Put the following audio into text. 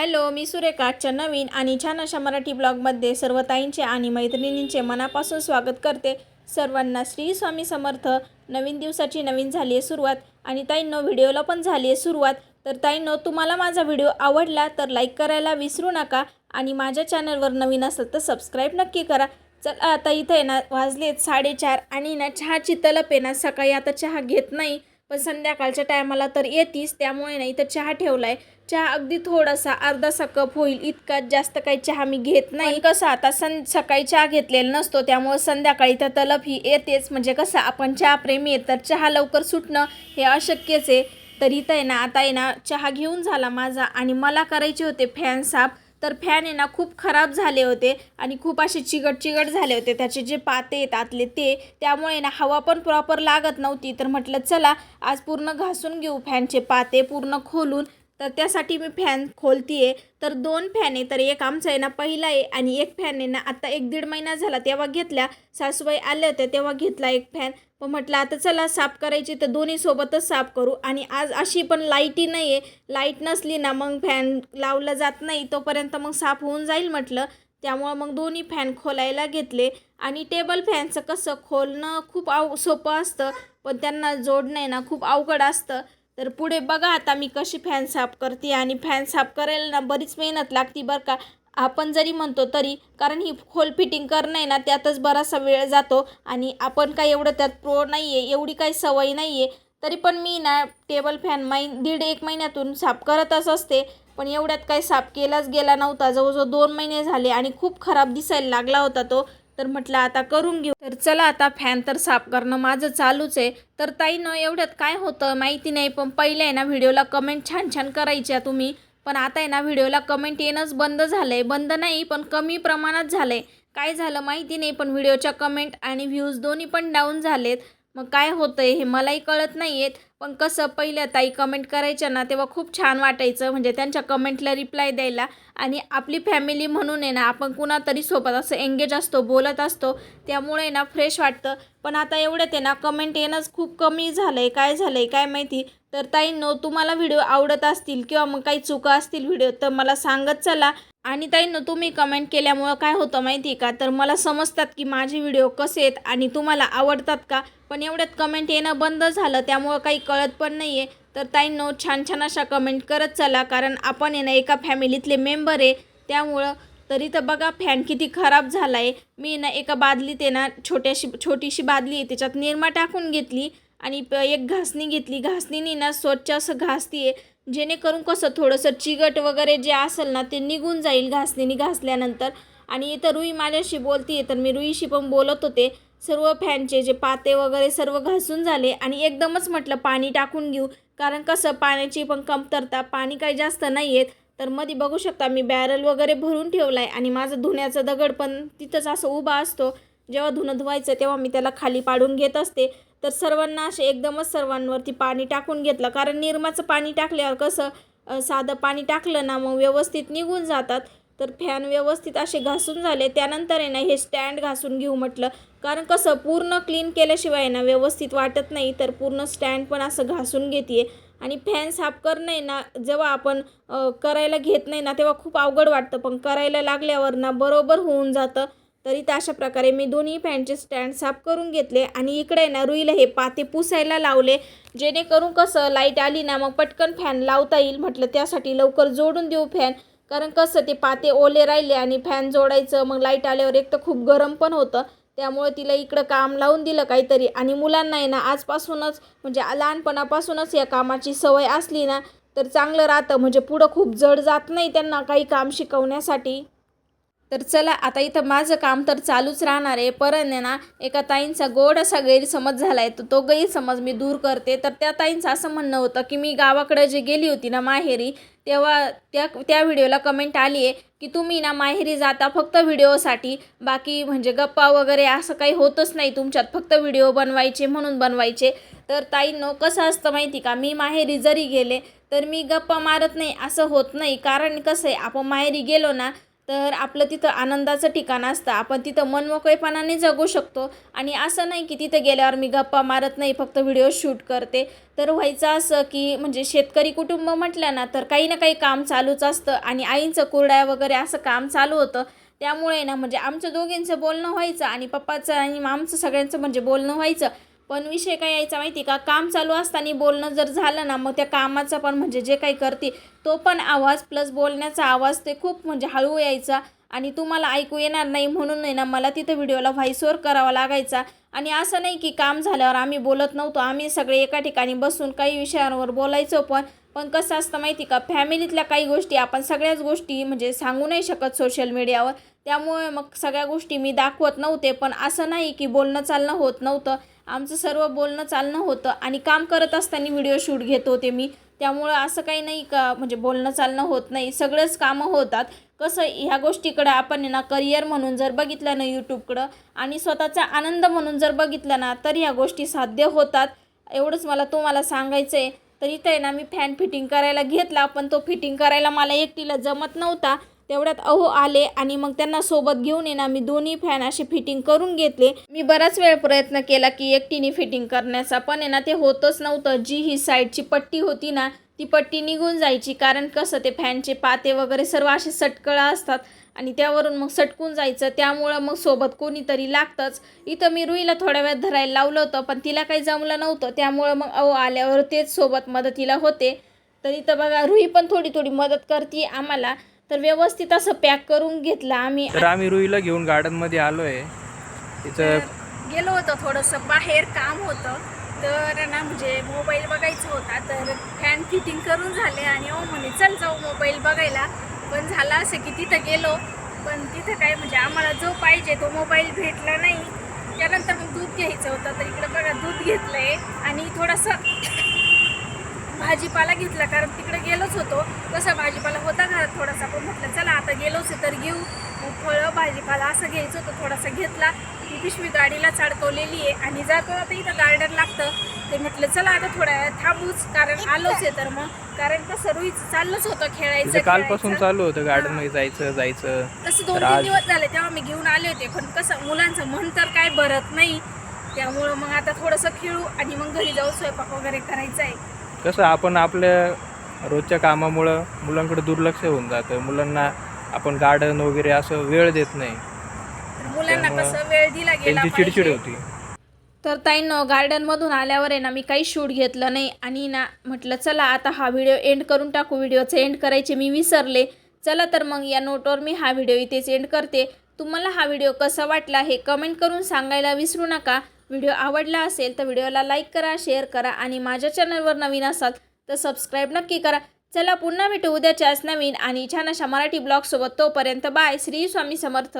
Hello मी सुरेखा आजच्या नवीन आणि छान अशा मराठी ब्लॉगमध्ये सर्व ताईंचे आणि मैत्रिणींचे मनापासून स्वागत करते. सर्वांना श्री स्वामी समर्थ. नवीन दिवसाची नवीन झाली आहे सुरुवात आणि ताईंनो व्हिडिओला पण झाली आहे सुरुवात. तर ताईंनो तुम्हाला माझा व्हिडिओ आवडला तर लाईक करायला विसरू नका आणि माझ्या चॅनलवर नवीन असेल तर सबस्क्राईब नक्की करा. चला आता इथे ना वाजलेत साडेचार आणि ना चहाची तलप आहे ना सकाळी आता चहा घेत नाही. पण संध्याकाळच्या टायमाला तर येतीच त्यामुळे ना इथं चहा ठेवला आहे चहा अगदी थोडासा अर्धासा कप होईल. इतका जास्त काही चहा मी घेत नाही. कसं आता सं सकाळी चहा घेतलेला नसतो त्यामुळे संध्याकाळी तर तलप ही येतेच. म्हणजे कसं आपण चहा प्रेमी आहे तर चहा लवकर सुटणं हे अशक्यच आहे. तर इथं आहे ना आता आहे ना चहा घेऊन झाला माझा आणि मला करायचे होते फॅन साफ. तर फॅन आहे ना खूप खराब झाले होते आणि खूप असे चिगट चिगट झाले होते. त्याचे जे पाते आहेत आतले ते त्यामुळे ना हवा पण प्रॉपर लागत नव्हती. तर म्हटलं चला आज पूर्ण घासून घेऊ फॅनचे पाते पूर्ण खोलून तर त्यासाठी मी फॅन खोलतीये. तर दोन फॅन आहे तर एक आमचा आहे ना पहिला आहे आणि एक फॅन आहे ना आता एक दीड महिना झाला तेव्हा घेतल्या. सासूबाई आल्या होत्या तेव्हा घेतला एक फॅन. पण म्हटलं आता चला साफ करायची तर दोन्ही सोबतच साफ करू. आणि आज अशी पण लाईटही नाही आहे लाइट नसली ना मग फॅन लावला जात नाही तोपर्यंत मग साफ होऊन जाईल म्हटलं. त्यामुळं मग दोन्ही फॅन खोलायला घेतले. आणि टेबल फॅनचं कसं खोलणं खूप आव सोपं असतं पण त्यांना जोडणं आहे ना खूप अवघड असतं. तर पुढे बघा आता मी कशी फॅन साफ करते आणि फॅन साफ करायला ना बरीच मेहनत लागते बरं का. आपण जरी म्हणतो तरी कारण ही खोल फिटिंग करणं आहे ना त्यातच बराचसा वेळ जातो आणि आपण काय एवढं त्यात प्रो नाही आहे एवढी काही सवय नाही आहे तरी पण मी ना टेबल फॅन मै दीड एक महिन्यातून साफ करतच असते. पण एवढ्यात काही साफ केलाच गेला नव्हता. जवळजवळ दोन महिने झाले आणि खूप खराब दिसायला लागला होता तो. तर म्हटलं आता करून घेऊ. तर चला आता फॅन तर साफ करणं माझं चालूच आहे. तर ताई न एवढ्यात काय होतं माहिती नाही पण पहिले आहे ना व्हिडिओला कमेंट छान छान करायच्या तुम्ही. पण आता आहे ना व्हिडिओला कमेंट येणंच बंद झालं आहे बंद नाही पण कमी प्रमाणात झालं आहे काय झालं माहिती नाही पण व्हिडिओच्या कमेंट आणि व्ह्यूज दोन्ही पण डाऊन झालेत. मग काय होतं आहे हे मलाही कळत नाही आहेत पण कसं पहिल्या ताई कमेंट करायच्या ना तेव्हा खूप छान वाटायचं. म्हणजे त्यांच्या कमेंटला रिप्लाय द्यायला. आणि आपली फॅमिली म्हणून आहे ना आपण कुणातरी सोबत असं एंगेज असतो बोलत असतो. त्यामुळे ना फ्रेश वाटतं. पण आता एवढ्यात आहे ना कमेंट येणंच खूप कमी झालं आहे काय झालं आहे काय माहिती? तर ताईंनो तुम्हाला व्हिडिओ आवडत असतील किंवा मग काही चुका असतील व्हिडिओ तर मला सांगत चला. आणि ताईंनो तुम्ही कमेंट केल्यामुळं काय होतं माहिती आहे का? तर मला समजतात की माझे व्हिडिओ कसे आहेत आणि तुम्हाला आवडतात का? पण एवढ्यात कमेंट येणं बंद झालं त्यामुळं काही कळत पण नाही आहे तर ताईंनो छान छान अशा कमेंट करत चला कारण आपण आहे ना एका फॅमिलीतले मेंबर आहे. त्यामुळं तरी तर बघा फॅन किती खराब झाला आहे मी ना एका बादलीत आहे ना छोट्याशी छोटीशी बादली आहे त्याच्यात निरमा टाकून घेतली आणि प एक घासणी घेतली. घासणीने ना स्वच्छ असं घासती आहे जेणेकरून कसं थोडंसं चिगट वगैरे जे असेल ना ते निघून जाईल घासणीने घासल्यानंतर. आणि इथं रुई माझ्याशी बोलती तर मी रुईशी पण बोलत होते. सर्व फॅनचे जे पाते वगैरे सर्व घासून झाले आणि एकदमच म्हटलं पाणी टाकून घेऊ. कारण कसं पाण्याची पण कमतरता पाणी काही जास्त नाही आहेत तर मध्ये बघू शकता मी बॅरल वगैरे भरून ठेवला आहे आणि माझं धुण्याचं दगड पण तिथंच असं उभा असतो. जेव्हा धुणं धुवायचं तेव्हा मी त्याला खाली पाडून घेत असते. तर सर्वांना असे एकदमच सर्वांवरती पाणी टाकून घेतलं. कारण निरमाचं पाणी टाकल्यावर कसं साधं पाणी टाकलं ना मग व्यवस्थित निघून जातात. तर फॅन व्यवस्थित असे घासून झाले. त्यानंतर आहे ना हे स्टँड घासून घेऊ म्हटलं. कारण कसं पूर्ण क्लीन केल्याशिवाय ना व्यवस्थित वाटत नाही. तर पूर्ण स्टँड पण असं घासून घेते आणि फॅन साफ करणं आहे ना जेव्हा आपण करायला घेत नाही ना तेव्हा खूप अवघड वाटतं. पण करायला लागल्यावर ना बरोबर होऊन जातं. तरी तर अशा प्रकारे मी दोन्ही फॅनचे स्टँड साफ करून घेतले आणि इकडे ना रुईला हे पाते पुसायला लावले जेणेकरून कसं लाइट आली ना मग पटकन फॅन लावता येईल म्हटलं त्यासाठी लवकर जोडून देऊ फॅन. कारण कसं ते पाते ओले राहिले आणि फॅन जोडायचं मग लाइट आल्यावर एक तर खूप गरम पण होतं. त्यामुळे तिला इकडं काम लावून दिलं काहीतरी. आणि मुलांना आहे ना आजपासूनच म्हणजे लहानपणापासूनच या कामाची सवय असली ना तर चांगलं राहतं. म्हणजे पुढं खूप जड जात नाही त्यांना काही काम शिकवण्यासाठी. तर चला आता इथं माझं काम तर चालूच राहणार आहे. परत ना एका ताईंचा गोड असा गैरसमज झाला आहे तर तो गैरसमज मी दूर करते. तर त्या ताईंचं असं म्हणणं होतं की मी गावाकडे जे गेली होती ना माहेरी तेव्हा त्या त्या व्हिडिओला कमेंट आली आहे की तुम्ही ना माहेरी जाता फक्त व्हिडिओसाठी. बाकी म्हणजे गप्पा वगैरे असं काही होतच नाही तुमच्यात. फक्त व्हिडिओ बनवायचे म्हणून बनवायचे. तर ताईंनो कसं असतं माहिती का? मी माहेरी जरी गेले तर मी गप्पा मारत नाही. असं होत नाही. कारण कसं आहे आपण माहेरी गेलो ना तर आपलं तिथं आनंदाचं ठिकाण असतं. आपण तिथं मनमोकळेपणाने जगू शकतो. आणि असं नाही की तिथं गेल्यावर मी गप्पा मारत नाही फक्त व्हिडिओ शूट करते. तर व्हायचं असं की म्हणजे शेतकरी कुटुंब म्हटलं ना तर काही ना काही काम चालूच असतं. आणि आईंचं कुरड्या वगैरे असं काम चालू होतं. त्यामुळे ना म्हणजे आमचं दोघींचं बोलणं व्हायचं आणि पप्पाचं आणि आमचं सगळ्यांचं म्हणजे बोलणं व्हायचं. पण विषय काय यायचा माहिती का? काम चालू असताना बोलणं जर झालं ना मग त्या कामाचा पण म्हणजे जे काही करते तो पण आवाज प्लस बोलण्याचा आवाज ते खूप म्हणजे हळू यायचा. आणि तुम्हाला ऐकू येणार नाही म्हणून नाही ना मला तिथं व्हिडिओला व्हॉइसवर करावा लागायचा. आणि असं नाही की काम झाल्यावर आम्ही बोलत नव्हतो आम्ही सगळे एका ठिकाणी बसून काही विषयांवर बोलायचो पण पण कसं असतं माहिती का फॅमिलीतल्या काही गोष्टी आपण सगळ्याच गोष्टी म्हणजे सांगू नाही शकत सोशल मीडियावर त्यामुळे मग सगळ्या गोष्टी मी दाखवत नव्हते. पण असं नाही की बोलणं चालणं होत नव्हतं. आमचं सर्व बोलणं चालणं होतं आणि काम करत असताना व्हिडिओ शूट घेत होते मी. त्यामुळं असं काही नाही का म्हणजे बोलणं चालणं होत नाही सगळंच कामं होतात. कसं ह्या गोष्टीकडं आपण ना करिअर म्हणून जर बघितलं ना यूट्यूबकडं आणि स्वतःचा आनंद म्हणून जर बघितलं ना तर ह्या गोष्टी साध्य होतात. एवढंच मला तुम्हाला सांगायचं आहे तर इथं आहे ना मी फॅन फिटिंग करायला घेतला पण तो फिटिंग करायला मला एकटीला जमत नव्हता. तेवढ्यात अहो आले आणि मग त्यांना सोबत घेऊन ये ना. मी दोन्ही फॅन असे फिटिंग करून घेतले. मी बराच वेळ प्रयत्न केला की एकटीने फिटिंग करण्याचा. पण आहे ना ते होतच नव्हतं. जी ही साईडची पट्टी होती ना ती पट्टी निघून जायची. कारण कसं ते फॅनचे पाते वगैरे सर्व असे सटकळा असतात आणि त्यावरून मग सटकून जायचं. त्यामुळं मग सोबत कोणीतरी लागतंच. इथं मी रुईला थोड्या वेळ धरायला लावलं होतं पण तिला काही जमलं नव्हतं. त्यामुळं मग अहो आल्यावर तेच सोबत मदतीला होते. तर इथं बघा रुई पण थोडी थोडी मदत करते आम्हाला. तर व्यवस्थित असं पॅक करून घेतलं आम्ही. तर आम्ही रुईला घेऊन गार्डनमध्ये आलो आहे तिथं गेलो होतो थोडंसं बाहेर काम होतं. तर ना म्हणजे मोबाईल बघायचा होता तर फॅन फिटिंग करून झाले आणि ओ म्हणे चल जाऊ मोबाईल बघायला. पण झालं असं की तिथं गेलो. पण तिथं काय म्हणजे आम्हाला जो पाहिजे तो मोबाईल भेटला नाही. त्यानंतर मग दूध घ्यायचं होतं तर इकडं बघा दूध घेतलं आहे आणि थोडंसं भाजीपाला घेतला कारण तिकडे गेलोच होतो. तसा भाजीपाला होता घरात थोडासा. पण म्हटलं चला आता गेलोच आहे तर घेऊ. मग फळं भाजीपाला असं घ्यायचं होतं थोडासा घेतला. ती पिशवी गाडीला चढकवलेली आहे. आणि जातो आता इथं गार्डन लागतं. ते म्हटलं चला आता थोड्या वेळ थांबूच. कारण आलोच आहे तर मग. कारण कसं रुईचं चाललंच होतं खेळायचं कालपासून. चालू होतं गार्डनमध्ये जायचं जायचं. तसं दोन तीन दिवस झाले तेव्हा मी घेऊन आले होते. पण कसं मुलांचं मन तर काय भरत नाही. त्यामुळं मग आता थोडंसं खेळू आणि मग घरी जाऊ स्वयंपाक वगैरे करायचा आहे. कसं आपण आपल्या रोजच्या कामामुळं मुलांकडे दुर्लक्ष होऊन जातं. मुलांना आपण गार्डन वगैरे असं वेळ देत नाही. तर मुलांना कसं वेळ दिला गेला त्यांची चिडचिड पाहिजे. होती. तर ताईनं गार्डनमधून आल्यावर आहे ना मी काही शूट घेतलं नाही. आणि ना म्हटलं चला आता हा व्हिडिओ एंड करून टाकू. व्हिडिओचं एंड करायचे मी विसरले. चला तर मग या नोटवर मी हा व्हिडिओ इथेच एंड करते. तुम्हाला हा व्हिडिओ कसा वाटला हे कमेंट करून सांगायला विसरू नका. व्हिडिओ आवडला असेल तर व्हिडिओला लाईक करा शेअर करा आणि माझ्या चॅनलवर नवीन असाल तर सबस्क्राईब नक्की करा. चला पुन्हा भेटू उद्याच्याच नवीन आणि छान अशा मराठी ब्लॉगसोबत तोपर्यंत बाय. श्री स्वामी समर्थ.